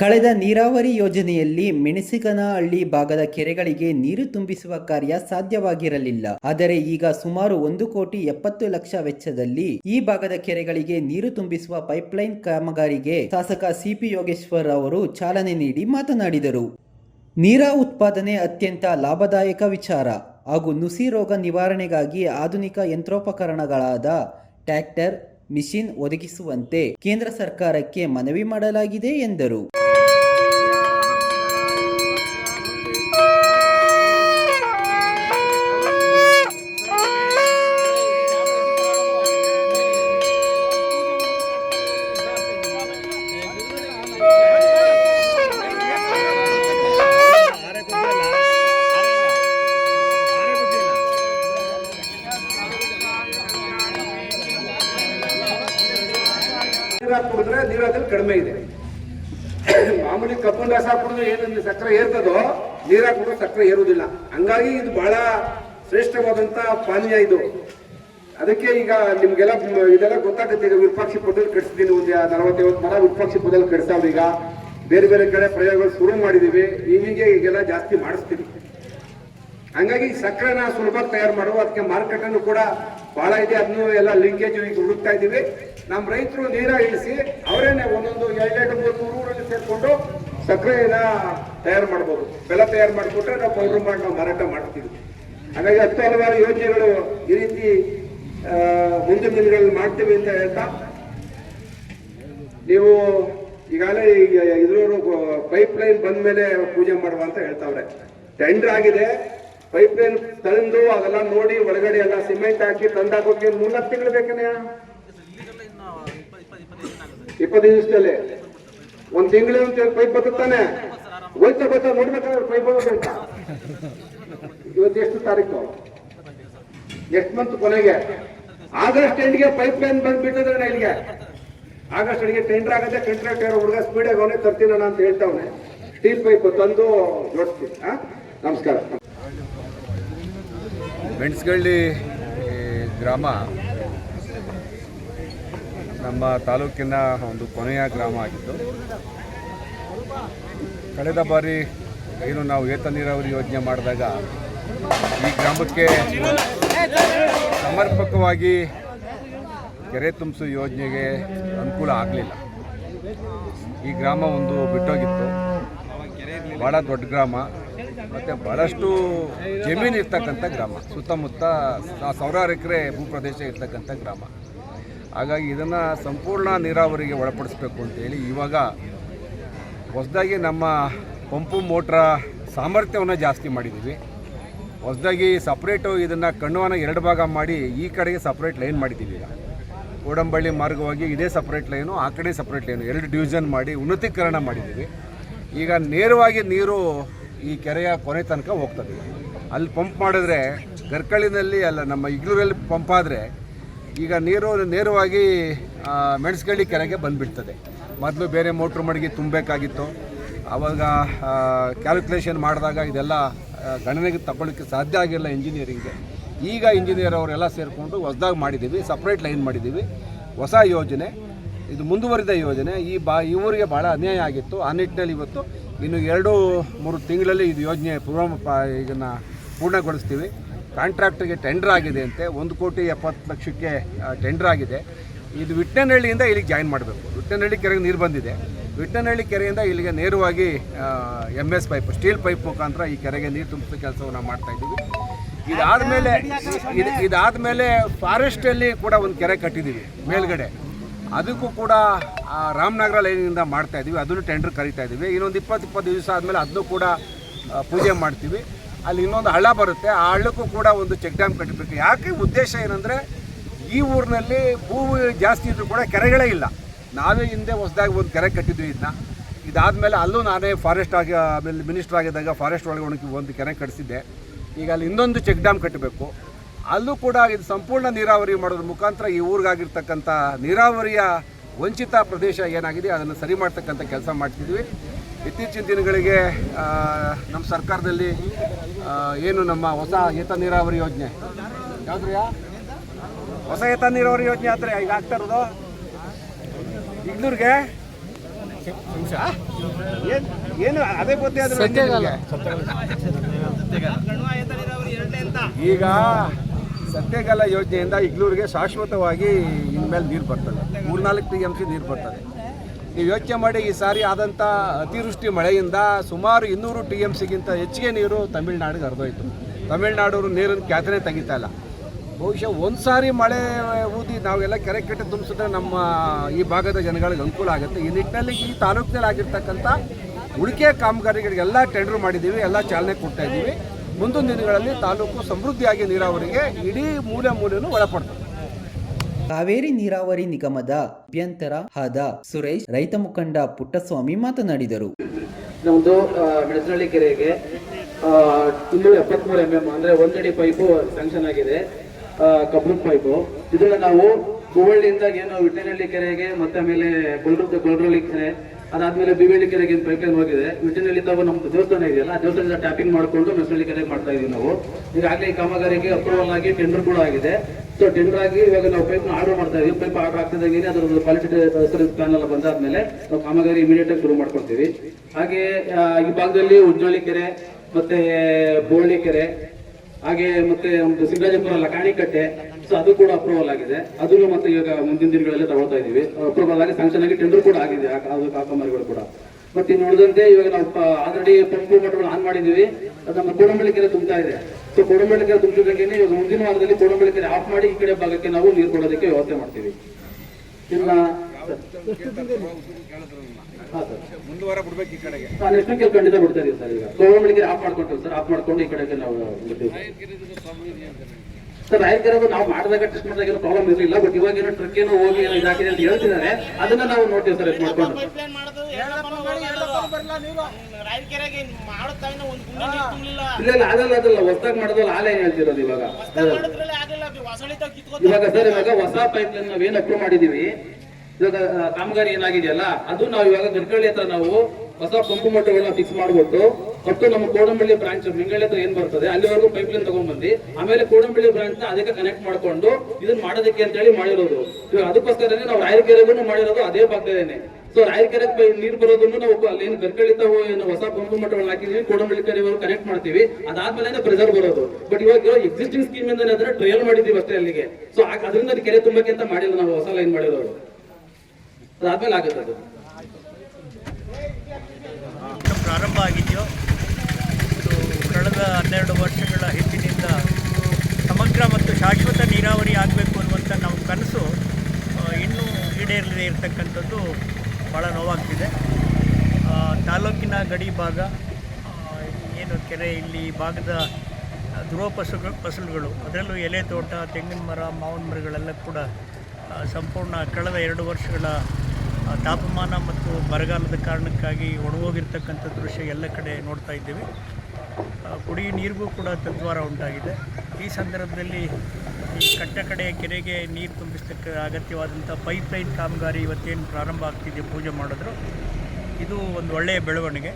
ಕಳೆದ ನೀರಾವರಿ ಯೋಜನೆಯಲ್ಲಿ ಮೆಣಸಿಗನಹಳ್ಳಿ ಭಾಗದ ಕೆರೆಗಳಿಗೆ ನೀರು ತುಂಬಿಸುವ ಕಾರ್ಯ ಸಾಧ್ಯವಾಗಿರಲಿಲ್ಲ. ಆದರೆ ಈಗ ಸುಮಾರು ಒಂದು ಕೋಟಿ ಎಪ್ಪತ್ತು ಲಕ್ಷ ವೆಚ್ಚದಲ್ಲಿ ಈ ಭಾಗದ ಕೆರೆಗಳಿಗೆ ನೀರು ತುಂಬಿಸುವ ಪೈಪ್ಲೈನ್ ಕಾಮಗಾರಿಗೆ ಶಾಸಕ ಸಿಪಿ ಯೋಗೇಶ್ವರ್ ಅವರು ಚಾಲನೆ ನೀಡಿ ಮಾತನಾಡಿದರು. ನೀರ ಉತ್ಪಾದನೆ ಅತ್ಯಂತ ಲಾಭದಾಯಕ ವಿಚಾರ. ಹಾಗೂ ನುಸಿ ರೋಗ ನಿವಾರಣೆಗಾಗಿ ಆಧುನಿಕ ಯಂತ್ರೋಪಕರಣಗಳಾದ ಟ್ರ್ಯಾಕ್ಟರ್ ಮಿಷಿನ್ ಒದಗಿಸುವಂತೆ ಕೇಂದ್ರ ಸರ್ಕಾರಕ್ಕೆ ಮನವಿ ಮಾಡಲಾಗಿದೆ ಎಂದರು. ನೀರು ಹಾಕಿ ನೀರು ನೀರಾದಲ್ಲಿ ಕಡಿಮೆ ಇದೆ. ಮಾಮೂಲಿ ಕಬ್ಬಿನ ರಸ ಕುಡಿದ್ರೆ ಏನು ಸಕ್ಕರೆ ಏರ್ತದೋ ನೀರಾಗಿ ಕುಡಿದ್ರೆ ಸಕ್ಕರೆ ಏರುವುದಿಲ್ಲ. ಹಂಗಾಗಿ ಇದು ಬಹಳ ಶ್ರೇಷ್ಠವಾದಂತ ಪಾನೀಯ ಇದು. ಅದಕ್ಕೆ ಈಗ ನಿಮ್ಗೆಲ್ಲ ಇದೆಲ್ಲ ಗೊತ್ತಾಗುತ್ತೆ, ಈಗ ವಿಪಕ್ಷಿ ಪದದಲ್ಲಿ ಕಟ್ಸಿದ್ದೀನಿ ಒಂದು ನಲವತ್ತೈವತ್ತು ಮರ ವಿರೂಪಾಕ್ಷಿ ಪದದಲ್ಲಿ ಕಟ್ಸಾವ್ರು ಈಗ. ಬೇರೆ ಬೇರೆ ಕಡೆ ಪ್ರಯೋಗಗಳು ಶುರು ಮಾಡಿದೀವಿ. ಈಗೀಗೆ ಈಗೆಲ್ಲ ಜಾಸ್ತಿ ಮಾಡಿಸ್ತೀವಿ ಹಂಗಾಗಿ ಸಕ್ಕರೆನ ಸುಲಭ ತಯಾರು ಮಾಡುವ, ಅದಕ್ಕೆ ಮಾರುಕಟ್ಟೆನೂ ಕೂಡ ಬಹಳ ಇದೆ. ಅದನ್ನು ಎಲ್ಲ ಲಿಂಕೇಜ್ ಈಗ ಹುಡುಕ್ತಾ ಇದ್ದೀವಿ. ನಮ್ಮ ರೈತರು ನೀರ ಇಳಿಸಿ ಅವರೇನೆ ಒಂದೊಂದು ಎರಡೆರಡು ಮೂರು ಮೂರು ಊರಲ್ಲಿ ಸೇರ್ಕೊಂಡು ಸಕ್ಕರೆನ ತಯಾರು ಮಾಡ್ಬೋದು. ಬೆಲ್ಲ ತಯಾರು ಮಾಡಿಕೊಟ್ರೆ ನಾವು ಪೌಡರ್ ಮಾಡಿ ನಾವು ಮಾರಾಟ ಮಾಡ್ತೀವಿ. ಹಾಗಾಗಿ ಹತ್ತು ಹಲವಾರು ಯೋಜನೆಗಳು ಈ ರೀತಿ ಮುಂದಿನ ದಿನಗಳಲ್ಲಿ ಮಾಡ್ತೀವಿ ಅಂತ ಹೇಳ್ತಾ, ನೀವು ಈಗಾಗಲೇ ಈಗ ಇದ್ರವರು ಪೈಪ್ ಲೈನ್ ಬಂದ ಮೇಲೆ ಪೂಜೆ ಮಾಡುವ ಅಂತ ಹೇಳ್ತಾವ್ರೆ. ಟೆಂಡರ್ ಆಗಿದೆ. ಪೈಪ್ ಲೈನ್ ತಂದು ಅದೆಲ್ಲ ನೋಡಿ ಒಳಗಡೆ ಎಲ್ಲ ಸಿಮೆಂಟ್ ಹಾಕಿ ತಂದಾಕೋಕೆ ಮೂರ್ನಾಲ್ಕು ತಿಂಗಳು ಬೇಕನೇ ಇಪ್ಪತ್ತು ದಿವಸದಲ್ಲಿ. ಒಂದ್ ತಿಂಗಳು ಅಂತ ಪೈಪ್ ಬತ್ತಾನೆ ಹೋಯ್ತಾ ಗೊತ್ತಾ ನೋಡ್ಬೇಕಾದ್ರೆ ಪೈಪ್ ಬರೋದಂತ ಇವತ್ತು ಎಷ್ಟು ತಾರೀಕು? ನೆಕ್ಸ್ಟ್ ಮಂತ್ ಕೊನೆಗೆ? ಆಗಸ್ಟ್ ಎಂಡ್ಗೆ ಪೈಪ್ ಲೈನ್ ಬಂದ್ಬಿಟ್ಟಿದ್ರೆ ಇಲ್ಲಿಗೆ. ಆಗಸ್ಟ್ ಅಡಿಗೆ ಟೆಂಡರ್ ಆಗತ್ತೆ ಕಾಂಟ್ರಾಕ್ಟರ್ ಹುಡುಗ ಸ್ಪೀಡ್ ಅವನೇ ತರ್ತೀನ ಅಂತ ಹೇಳ್ತಾವನೆ. ಸ್ಟೀಲ್ ಪೈಪ್ ತಂದು ಜೋಡಿಸ್ತೀನಿ? ನಮಸ್ಕಾರ. ಮೆಣಸಗಳ್ಳಿ ಈ ಗ್ರಾಮ ನಮ್ಮ ತಾಲೂಕಿನ ಒಂದು ಕೊನೆಯ ಗ್ರಾಮ ಆಗಿದ್ದು, ಕಳೆದ ಬಾರಿ ಏನು ನಾವು ಏತ ನೀರಾವರಿ ಯೋಜನೆ ಮಾಡಿದಾಗ ಈ ಗ್ರಾಮಕ್ಕೆ ಸಮರ್ಪಕವಾಗಿ ಕೆರೆ ತುಂಬಿಸೋ ಯೋಜನೆಗೆ ಅನುಕೂಲ ಆಗಲಿಲ್ಲ. ಈ ಗ್ರಾಮ ಒಂದು ಬಿಟ್ಟೋಗಿತ್ತು. ಭಾಳ ದೊಡ್ಡ ಗ್ರಾಮ, ಮತ್ತು ಭಾಳಷ್ಟು ಜಮೀನು ಇರ್ತಕ್ಕಂಥ ಗ್ರಾಮ, ಸುತ್ತಮುತ್ತ ಸಾವಿರಾರು ಎಕರೆ ಭೂಪ್ರದೇಶ ಇರ್ತಕ್ಕಂಥ ಗ್ರಾಮ. ಹಾಗಾಗಿ ಇದನ್ನು ಸಂಪೂರ್ಣ ನೀರಾವರಿಗೆ ಒಳಪಡಿಸ್ಬೇಕು ಅಂತೇಳಿ ಇವಾಗ ಹೊಸದಾಗಿ ನಮ್ಮ ಪಂಪು ಮೋಟ್ರ ಸಾಮರ್ಥ್ಯವನ್ನು ಜಾಸ್ತಿ ಮಾಡಿದ್ದೀವಿ ಹೊಸದಾಗಿ ಸಪ್ರೇಟು ಇದನ್ನು ಕಣ್ಣುವನ ಎರಡು ಭಾಗ ಮಾಡಿ ಈ ಕಡೆಗೆ ಸಪ್ರೇಟ್ ಲೈನ್ ಮಾಡಿದ್ದೀವಿ ಈಗ. ಕೋಡಂಬಳ್ಳಿ ಮಾರ್ಗವಾಗಿ ಇದೇ ಸಪ್ರೇಟ್ ಲೈನು ಆ ಕಡೆ ಸಪ್ರೇಟ್ ಲೈನು ಎರಡು ಡಿವಿಷನ್ ಮಾಡಿ ಉನ್ನತೀಕರಣ ಮಾಡಿದ್ದೀವಿ ಈಗ ನೇರವಾಗಿ ನೀರು ಈ ಕೆರೆಯ ಕೊನೆ ತನಕ ಹೋಗ್ತದೆ. ಅಲ್ಲಿ ಪಂಪ್ ಮಾಡಿದ್ರೆ ಗರ್ಕಳಿನಲ್ಲಿ ಅಲ್ಲ, ನಮ್ಮ ಇಗ್ಲೂರಲ್ಲಿ ಪಂಪ್ ಆದರೆ ಈಗ ನೀರು ನೇರವಾಗಿ ಮೆಣಸಗಳ್ಳಿ ಕೆರೆಗೆ ಬಂದುಬಿಡ್ತದೆ. ಮೊದಲು ಬೇರೆ ಮೋಟ್ರ್ ಮಡಗಿ ತುಂಬಬೇಕಾಗಿತ್ತು. ಆವಾಗ ಕ್ಯಾಲ್ಕುಲೇಷನ್ ಮಾಡಿದಾಗ ಇದೆಲ್ಲ ಗಣನೆಗೆ ತಗೊಳ್ಳಿಕ್ಕೆ ಸಾಧ್ಯ ಆಗಿಲ್ಲ ಇಂಜಿನಿಯರಿಂಗ್ಗೆ ಈಗ ಇಂಜಿನಿಯರ್ ಅವರೆಲ್ಲ ಸೇರಿಕೊಂಡು ಹೊಸದಾಗಿ ಮಾಡಿದ್ದೀವಿ ಸಪ್ರೇಟ್ ಲೈನ್ ಮಾಡಿದ್ದೀವಿ. ಹೊಸ ಯೋಜನೆ, ಇದು ಮುಂದುವರಿದ ಯೋಜನೆ. ಈ ಬಾ ಇವರಿಗೆ ಭಾಳ ಅನ್ಯಾಯ ಆಗಿತ್ತು. ಆ ನಿಟ್ಟಿನಲ್ಲಿ ಇವತ್ತು ಇನ್ನು ಎರಡು, ಮೂರು ತಿಂಗಳಲ್ಲಿ ಇದು ಯೋಜನೆ ಪೂರ್ವ ಇದನ್ನು ಪೂರ್ಣಗೊಳಿಸ್ತೀವಿ. ಕಾಂಟ್ರಾಕ್ಟ್ಗೆ ಟೆಂಡರ್ ಆಗಿದೆ ಅಂತೆ, ಒಂದು ಕೋಟಿ ಎಪ್ಪತ್ತು ಲಕ್ಷಕ್ಕೆ ಟೆಂಡರ್ ಆಗಿದೆ. ಇದು ವಿಟ್ನಹಳ್ಳಿಯಿಂದ ಇಲ್ಲಿಗೆ ಜಾಯಿನ್ ಮಾಡಬೇಕು. ವಿಟ್ನಹಳ್ಳಿ ಕೆರೆಗೆ ನೀರು ಬಂದಿದೆ. ವಿಟ್ನಹಳ್ಳಿ ಕೆರೆಯಿಂದ ಇಲ್ಲಿಗೆ ನೇರವಾಗಿ M S pipe steel pipe ಮುಖಾಂತರ ಈ ಕೆರೆಗೆ ನೀರು ತುಂಬಿಸೋ ಕೆಲಸವನ್ನು ಮಾಡ್ತಾ ಇದ್ದೀವಿ. ಇದಾದಮೇಲೆ, ಇದು, ಇದಾದಮೇಲೆ ಫಾರೆಸ್ಟಲ್ಲಿ ಕೂಡ ಒಂದು ಕೆರೆ ಕಟ್ಟಿದ್ದೀವಿ, ಮೇಲ್ಗಡೆ. ಅದಕ್ಕೂ ಕೂಡ ರಾಮನಗರ ಲೈನಿಂದ ಮಾಡ್ತಾಯಿದ್ದೀವಿ ಅದನ್ನು ಟೆಂಡರ್ ಕರಿತಾ ಇದ್ದೀವಿ ಇನ್ನೊಂದು ಇಪ್ಪತ್ತು ಇಪ್ಪತ್ತು ದಿವಸ ಆದಮೇಲೆ ಅದನ್ನು ಕೂಡ ಪೂಜೆ ಮಾಡ್ತೀವಿ. ಅಲ್ಲಿ ಇನ್ನೊಂದು ಹಳ್ಳ ಬರುತ್ತೆ. ಆ ಹಳ್ಳಕ್ಕೂ ಕೂಡ ಒಂದು ಚೆಕ್ ಡ್ಯಾಮ್ ಕಟ್ಟಬೇಕು ಯಾಕೆ ಉದ್ದೇಶ ಏನಂದರೆ ಈ ಊರಿನಲ್ಲಿ ಭೂಮಿ ಜಾಸ್ತಿ ಇದ್ದರೂ ಕೂಡ ಕೆರೆಗಳೇ ಇಲ್ಲ. ನಾವೇ ಹಿಂದೆ ಹೊಸದಾಗಿ ಒಂದು ಕೆರೆ ಕಟ್ಟಿದ್ವಿ ಇದನ್ನ ಇದಾದಮೇಲೆ ಅಲ್ಲೂ ನಾನೇ ಫಾರೆಸ್ಟ್ ಆಗಿ, ಆಮೇಲೆ ಮಿನಿಸ್ಟರ್ ಆಗಿದ್ದಾಗ ಫಾರೆಸ್ಟ್ ಒಳಗೆ ಒಂದು ಕೆರೆ ಕಟ್ಟಿಸಿದ್ದೆ ಈಗ ಅಲ್ಲಿ ಇನ್ನೊಂದು ಚೆಕ್ ಡ್ಯಾಮ್ ಕಟ್ಟಬೇಕು. ಅಲ್ಲೂ ಕೂಡ ಇದು ಸಂಪೂರ್ಣ ನೀರಾವರಿ ಮಾಡೋದ್ರ ಮುಖಾಂತರ ಈ ಊರಿಗಾಗಿರ್ತಕ್ಕಂಥ ನೀರಾವರಿಯ ವಂಚಿತ ಪ್ರದೇಶ ಏನಾಗಿದೆ, ಅದನ್ನು ಸರಿ ಮಾಡ್ತಕ್ಕಂಥ ಕೆಲಸ ಮಾಡ್ತಿದ್ವಿ. ಇತ್ತೀಚಿನ ದಿನಗಳಿಗೆ ನಮ್ಮ ಸರ್ಕಾರದಲ್ಲಿ ಏನು ನಮ್ಮ ಹೊಸ ಏತ ನೀರಾವರಿ ಯೋಜನೆ. ಯಾವ್ದ್ರಿಯಾ ಹೊಸ ಏತ ನೀರಾವರಿ ಯೋಜನೆ ಆದರೆ ಈಗ ಆಗ್ತಾ ಇರೋದು? ಇಗ್ಲೂರಿಗೆ ಏನ್ ಏನು ಅದೇ ಗೊತ್ತೇ ಆದ್ರೆ? ಈಗ ಸತ್ಯಗಾಲ ಯೋಜನೆಯಿಂದ ಇಗ್ಲೂರಿಗೆ ಶಾಶ್ವತವಾಗಿ ಇನ್ಮೇಲೆ ನೀರು ಬರ್ತದೆ. ಮೂರ್ನಾಲ್ಕು ಟಿ ಎಂ ಸಿ ನೀರು ಬರ್ತದೆ. ನೀವು ಯೋಚನೆ ಮಾಡಿ ಈ ಸಾರಿ ಆದಂಥ ಅತಿವೃಷ್ಟಿ ಮಳೆಯಿಂದ ಸುಮಾರು ಇನ್ನೂರು ಟಿ ಎಂ ಸಿಗಿಂತ ಹೆಚ್ಚಿಗೆ ನೀರು ತಮಿಳ್ನಾಡಿಗೆ ಹರಿದೋಯ್ತು. ತಮಿಳ್ನಾಡವರು ನೀರನ್ನು ಕ್ಯಾತನೆ ತೆಗಿತಾ ಇಲ್ಲ. ಬಹುಶಃ ಒಂದು ಸಾರಿ ಮಳೆ ಊದಿ ನಾವೆಲ್ಲ ಕೆರೆ ಕಟ್ಟೆ ತುಂಬಿಸಿದ್ರೆ ನಮ್ಮ ಈ ಭಾಗದ ಜನಗಳಿಗೆ ಅನುಕೂಲ ಆಗುತ್ತೆ. ಈ ನಿಟ್ಟಿನಲ್ಲಿ ಈ ತಾಲೂಕಿನಲ್ಲಿ ಆಗಿರ್ತಕ್ಕಂಥ ಉಳಿಕೆ ಕಾಮಗಾರಿಗಳಿಗೆಲ್ಲ ಟೆಂಡರ್ ಮಾಡಿದ್ದೀವಿ, ಎಲ್ಲ ಚಾಲನೆ ಕೊಡ್ತಾ ಇದ್ದೀವಿ. ಮುಂದಿನ ದಿನಗಳಲ್ಲಿ ತಾಲೂಕು ಸಮೃದ್ಧಿಯಾಗಿ ನೀರಾವರಿಗೆ ಇಡೀ ಮೂಲೆ ಮೂಲೆಯೂ ಒಳಪಡ್ತದೆ. ಕಾವೇರಿ ನೀರಾವರಿ ನಿಗಮದ ಅಭ್ಯಂತರ ಆದ ಸುರೇಶ್, ರೈತ ಮುಖಂಡ ಪುಟ್ಟಸ್ವಾಮಿ ಮಾತನಾಡಿದರು. ನಮ್ದು ಮೆಣಸನಹಳ್ಳಿ ಕೆರೆಗೆ ಇನ್ನೂರ ಎಪ್ಪತ್ಮೂರು ಎಂ ಎಂ ಅಂದ್ರೆ ಒಂದಡಿ ಪೈಪು ಸ್ಯಾಂಕ್ಷನ್ ಆಗಿದೆ. ಕಬ್ಬಿಣ ಪೈಪು. ಇದನ್ನ ನಾವು ಹುಬ್ಬಳ್ಳಿಯಿಂದ ಏನು ವಿಟ್ಟನಹಳ್ಳಿ ಕೆರೆಗೆ, ಮತ್ತೆ ಆಮೇಲೆ ಗೊಲ್ರ ಗೊಲ್ರಳ್ಳಿ ಕೆರೆ, ಅದಾದ್ಮೇಲೆ ಬಿವಳ್ಳಿ ಕೆರೆಗೆ ಪೈಪ್ ಲೈನ್ ಹೋಗಿದೆ. ತಾವು ನಮ್ದು ದೇವಸ್ಥಾನ ಇದೆಯಲ್ಲ ದೇವಸ್ಥಾನದಿಂದ ಟ್ಯಾಪಿಂಗ್ ಮಾಡ್ಕೊಂಡು ಮೆಣಸನಹಳ್ಳಿ ಕೆರೆಗೆ ಮಾಡ್ತಾ ಇದೀವಿ ನಾವು. ಈಗಾಗಲೇ ಈ ಕಾಮಗಾರಿಗೆ ಅಪ್ರೂವಲ್ ಆಗಿ ಟೆಂಡರ್ ಕೂಡ ಆಗಿದೆ. ಸೊ ಟೆಂಡರ್ ಆಗಿ ಇವಾಗ ನಾವು ಪೈಪ್ ಆರ್ಡರ್ ಮಾಡ್ತಾ ಇದೀವಿ. ಪೈಪ್ ಆರ್ಡರ್ ಆಗ್ತಿದ್ದಾಗೆ ಅದರ ಕ್ವಾಲಿಟಿ ಪ್ಲಾನ್ ಎಲ್ಲ ಬಂದಾದ್ಮೇಲೆ ನಾವು ಕಾಮಗಾರಿ ಇಮಿಡಿಯೇಟ್ ಆಗಿ ಶುರು ಮಾಡ್ಕೊಳ್ತೀವಿ. ಹಾಗೆ ಈ ಭಾಗದಲ್ಲಿ ಉಜ್ಜೋಳಿ ಕೆರೆ, ಮತ್ತೆ ಬೋಳಿ ಕೆರೆ, ಹಾಗೆ ಮತ್ತೆ ಒಂದು ಲಕಾಣಿ ಕಟ್ಟೆ ಸೊ ಅದು ಕೂಡ ಅಪ್ರೂವಲ್ ಆಗಿದೆ. ಅದನ್ನು ಮತ್ತೆ ಇವಾಗ ಮುಂದಿನ ದಿನಗಳಲ್ಲಿ ತಗೊಳ್ತಾ ಇದೀವಿ. ಅಪ್ರೂವಲ್ ಆಗಿ ಸ್ಯಾಂಕ್ಷನ್ ಆಗಿ ಟೆಂಡರ್ ಕೂಡ ಆಗಿದೆ. ಅದು ಕಾಮಗಾರಿಗಳು ಕೂಡ. ಮತ್ತೆ ಉಳಿದಂತೆ ಇವಾಗ ನಾವು ಆಲ್ರೆಡಿ ಪಂಪ್ ಮೋಟರ್ಗಳು ಆನ್ ಮಾಡಿದೀವಿ ನಮ್ಮ ಕೋಡಂಬಳಿಕೆರೆ ತುಂಬ್ತಾ ಇದೆ. ಸೊ ಕೋಡಂಬಳಿಕೆರೆ ತುಂಬಿದಂಗೆ ಇವಾಗ ಮುಂದಿನ ವಾರದಲ್ಲಿ ಕೋಡಂಬಳಿಕೆರೆ ಆಫ್ ಮಾಡಿ ಈ ಕಡೆ ಭಾಗಕ್ಕೆ ನಾವು ನೀರು ಕೊಡೋದಕ್ಕೆ ವ್ಯವಸ್ಥೆ ಮಾಡ್ತೀವಿ. ಇನ್ನ ಮುಂದುವರ ಬಿಡ್ಬೇಕು ಈ ಕಡೆಗೆ. ನೆಕ್ಸ್ಟ್ ವೀಕ್ ಖಂಡಿತ ಬಿಡ್ತಾ ಇದೀವಿ ಸರ್ ಈಗ. ಕೋಡಂಬಳಿಕೆ ಆಫ್ ಮಾಡ್ಕೊಳ್ತೀವಿ ಸರ್. ಆಫ್ ಮಾಡ್ಕೊಂಡು ಈ ಕಡೆಗೆ ನಾವು ಸರ್ ರಾಯಕರದು ನಾವು ಮಾಡಿದಾಗ ಟೆಸ್ಟ್ ಮಾಡಿದಾಗ ಏನೋ ಪ್ರಾಬ್ಲಮ್ ಇರಲಿಲ್ಲ. ಬಟ್ ಇವಾಗ ಏನೋ ಟ್ರಕ್ ಏನೋ ಹೋಗಿ ಏನೋ ಇದಾಗಿದೆ ಅಂತ ಹೇಳ್ತಿದ್ದಾರೆ. ಅದನ್ನ ನಾವು ನೋಡ್ತೀವಿ ಸರ್ ಇದು ಮಾಡ್ಕೊಂಡು. ಇಲ್ಲ ಇಲ್ಲ ಅದಲ್ಲ ಅದಲ್ಲ ಹೊಸದಾಗಿ ಮಾಡೋದಲ್ಲ ಲೈನ್ ಹೇಳ್ತಿರೋದು ಇವಾಗ? ಇವಾಗ ಸರ್ ಇವಾಗ ಹೊಸ ಪೈಪ್ ಲೈನ್ ನಾವೇನು ಅಪ್ರೂವ್ ಮಾಡಿದೀವಿ? ಇವಾಗ ಕಾಮಗಾರಿ ಏನಾಗಿದೆಯಲ್ಲ ಅದು ನಾವು ಇವಾಗ ಗಡ್ಕಳ್ಳಿ ಹತ್ರ ನಾವು ಹೊಸ ಪಂಪು ಮಟ್ಟಗಳನ್ನ ಫಿಕ್ಸ್ ಮಾಡ್ಬಿಟ್ಟು ಮತ್ತು ನಮ್ಮ ಕೋಡಂಬಳ್ಳಿ ಬ್ರಾಂಚ್ ಬೆಂಗಳೂರು ಹತ್ರ ಏನ್ ಬರ್ತದೆ ಅಲ್ಲಿವರೆಗೂ ಪೈಪ್ ಲೈನ್ ತಗೊಂಡ್ಬಂದು ಆಮೇಲೆ ಕೋಡಂಬಳ್ಳಿ ಬ್ರಾಂಚ್ನ ಅದಕ್ಕೆ ಕನೆಕ್ಟ್ ಮಾಡ್ಕೊಂಡು ಇದನ್ನ ಮಾಡೋದಕ್ಕೆ ಅಂತ ಹೇಳಿ ಮಾಡಿರೋದು. ಇವಾಗ ಅದಕ್ಕೋಸ್ಕರನೇ ನಾವು ರಾಯಕೆರೆಗೂ ಮಾಡಿರೋದು ಅದೇ ಭಾಗದೇನೆ ಸೊ ರಾಯಕೆರೆ ನೀರು ಬರೋದನ್ನು ನಾವು ಅಲ್ಲಿ ಏನು ಹೊಸ ಪಂಪು ಮಟ್ಟಗಳನ್ನ ಹಾಕಿದೀವಿ ಕೋಡಂಬಳ್ಳಿ ಕೆರೆವರೆಗೂ ಕನೆಕ್ಟ್ ಮಾಡ್ತೀವಿ. ಅದಾದ್ಮೇಲೆ ಪ್ರೆಸರ್ ಬರೋದು. ಬಟ್ ಇವಾಗ ಎಕ್ಸಿಸ್ಟಿಂಗ್ ಸ್ಕೀಮ್ ಇಂದ ಅದನ್ನ ಟ್ರಯಲ್ ಮಾಡಿದೀವಿ ಅಷ್ಟೇ ಅಲ್ಲಿಗೆ. ಸೊ ಅದರಿಂದ ಕೆರೆ ತುಂಬಕ್ಕೆ ಅಂತ ಮಾಡಿಲ್ಲ ನಾವು, ಹೊಸ ಲೈನ್ ಮಾಡಿರೋರು. ಅದಾದ್ಮೇಲೆ ಆಗುತ್ತೆ ಅದು. ಪ್ರಾರಂಭ ಆಗಿದೆಯೋ? ಕಳೆದ ಹನ್ನೆರಡು ವರ್ಷಗಳ ಹಿಂದಿನಿಂದ ಸಮಗ್ರ ಮತ್ತು ಶಾಶ್ವತ ನೀರಾವರಿ ಆಗಬೇಕು ಅನ್ನುವಂಥ ನಮ್ಮ ಕನಸು ಇನ್ನೂ ಈಡೇರದೇ ಇರತಕ್ಕಂಥದ್ದು ಭಾಳ ನೋವಾಗ್ತಿದೆ. ತಾಲೂಕಿನ ಗಡಿ ಭಾಗ ಏನು ಕೆರೆ, ಇಲ್ಲಿ ಭಾಗದ ಧ್ರುವ ಫಸಲು, ಫಸಲುಗಳು, ಅದರಲ್ಲೂ ಎಲೆ ತೋಟ, ತೆಂಗಿನ ಮರ, ಮಾವಿನ ಮರಗಳೆಲ್ಲ ಕೂಡ ಸಂಪೂರ್ಣ ಕಳೆದ ಎರಡು ವರ್ಷಗಳ ತಾಪಮಾನ ಮತ್ತು ಬರಗಾಲದ ಕಾರಣಕ್ಕಾಗಿ ಒಣಗೋಗಿರ್ತಕ್ಕಂಥ ದೃಶ್ಯ ಎಲ್ಲ ಕಡೆ ನೋಡ್ತಾ ಇದ್ದೀವಿ. ಕುಡಿಯುವ ನೀರಿಗೂ ಕೂಡ ತದ್ವಾರ ಉಂಟಾಗಿದೆ. ಈ ಸಂದರ್ಭದಲ್ಲಿ ಈ ಕಟ್ಟ ಕಡೆಯ ಕೆರೆಗೆ ನೀರು ತುಂಬಿಸಲಿಕ್ಕೆ ಅಗತ್ಯವಾದಂಥ ಪೈಪ್ ಲೈನ್ ಕಾಮಗಾರಿ ಇವತ್ತೇನು ಪ್ರಾರಂಭ ಆಗ್ತಿದೆ ಪೂಜೆ ಮಾಡಿದ್ರು. ಇದು ಒಂದು ಒಳ್ಳೆಯ ಬೆಳವಣಿಗೆ.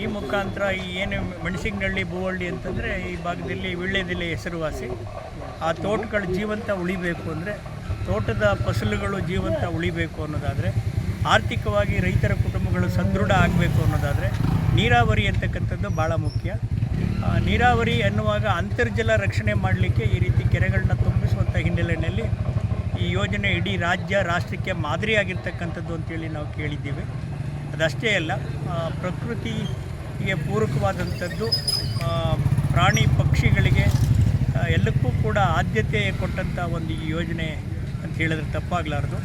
ಈ ಮುಖಾಂತರ ಈ ಏನು ಮೆಣಸಿನಹಳ್ಳಿ, ಭೂವಳ್ಳಿ ಅಂತಂದರೆ ಈ ಭಾಗದಲ್ಲಿ ವೀಳ್ಯದೆಲೆ ಹೆಸರುವಾಸಿ. ಆ ತೋಟಗಳು ಜೀವಂತ ಉಳಿಬೇಕು ಅಂದರೆ ತೋಟದ ಫಸಲುಗಳು ಜೀವಂತ ಉಳಿಬೇಕು ಅನ್ನೋದಾದರೆ, ಆರ್ಥಿಕವಾಗಿ ರೈತರ ಕುಟುಂಬಗಳು ಸದೃಢ ಆಗಬೇಕು ಅನ್ನೋದಾದರೆ ನೀರಾವರಿ ಅಂತಕ್ಕಂಥದ್ದು ಭಾಳ ಮುಖ್ಯ. ನೀರಾವರಿ ಎನ್ನುವಾಗ ಅಂತರ್ಜಲ ರಕ್ಷಣೆ ಮಾಡಲಿಕ್ಕೆ ಈ ರೀತಿ ಕೆರೆಗಳನ್ನ ತುಂಬಿಸುವಂಥ ಹಿನ್ನೆಲೆಯಲ್ಲಿ ಈ ಯೋಜನೆ ಇಡೀ ರಾಜ್ಯ, ರಾಷ್ಟ್ರಕ್ಕೆ ಮಾದರಿಯಾಗಿರ್ತಕ್ಕಂಥದ್ದು ಅಂತೇಳಿ ನಾವು ಕೇಳಿದ್ದೇವೆ. ಅದಷ್ಟೇ ಅಲ್ಲ ಪ್ರಕೃತಿಗೆ ಪೂರಕವಾದಂಥದ್ದು ಪ್ರಾಣಿ ಪಕ್ಷಿಗಳಿಗೆ ಎಲ್ಲಕ್ಕೂ ಕೂಡ ಆದ್ಯತೆ ಕೊಟ್ಟಂಥ ಒಂದು ಈ ಯೋಜನೆ ಅಂತ ಹೇಳಿದ್ರೆ ತಪ್ಪಾಗಲಾರ್ದು.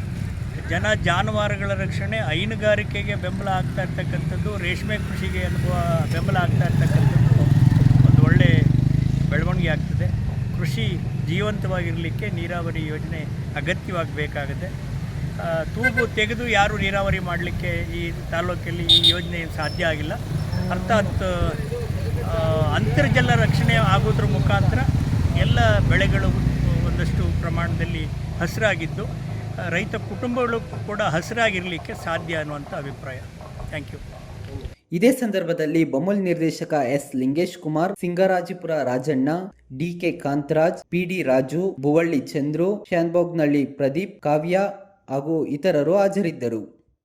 ಜನ ಜಾನುವಾರುಗಳ ರಕ್ಷಣೆ, ಹೈನುಗಾರಿಕೆಗೆ ಬೆಂಬಲ ಆಗ್ತಾ ಇರ್ತಕ್ಕಂಥದ್ದು, ರೇಷ್ಮೆ ಕೃಷಿಗೆ ಅನುಭವ ಬೆಂಬಲ ಆಗ್ತಾ ಇರ್ತಕ್ಕಂಥದ್ದು. ಬೆಳವಣಿಗೆ ಆಗ್ತದೆ. ಕೃಷಿ ಜೀವಂತವಾಗಿರಲಿಕ್ಕೆ ನೀರಾವರಿ ಯೋಜನೆ ಅಗತ್ಯವಾಗಬೇಕಾಗುತ್ತೆ. ತೂಗು ತೆಗೆದು ಯಾರು ನೀರಾವರಿ ಮಾಡಲಿಕ್ಕೆ ಈ ತಾಲೂಕಲ್ಲಿ ಈ ಯೋಜನೆ ಸಾಧ್ಯ ಆಗಿಲ್ಲ. ಅರ್ಥಾತ್ ಅಂತರ್ಜಲ ರಕ್ಷಣೆ ಆಗೋದ್ರ ಮುಖಾಂತರ ಎಲ್ಲ ಬೆಳೆಗಳು ಒಂದಷ್ಟು ಪ್ರಮಾಣದಲ್ಲಿ ಹಸಿರಾಗಿದ್ದು ರೈತ ಕುಟುಂಬಗಳು ಕೂಡ ಹಸಿರಾಗಿರಲಿಕ್ಕೆ ಸಾಧ್ಯ ಅನ್ನುವಂಥ ಅಭಿಪ್ರಾಯ. Thank you. ಇದೇ ಸಂದರ್ಭದಲ್ಲಿ ಬಮೂಲ್ ನಿರ್ದೇಶಕ S Lingesh Kumar, Singarajapura Rajanna, DK Kantharaj, PD Raju, Buvalli Chandru Shanbhognalli Pradeep, Kavya ಹಾಗೂ ಇತರರು ಹಾಜರಿದ್ದರು.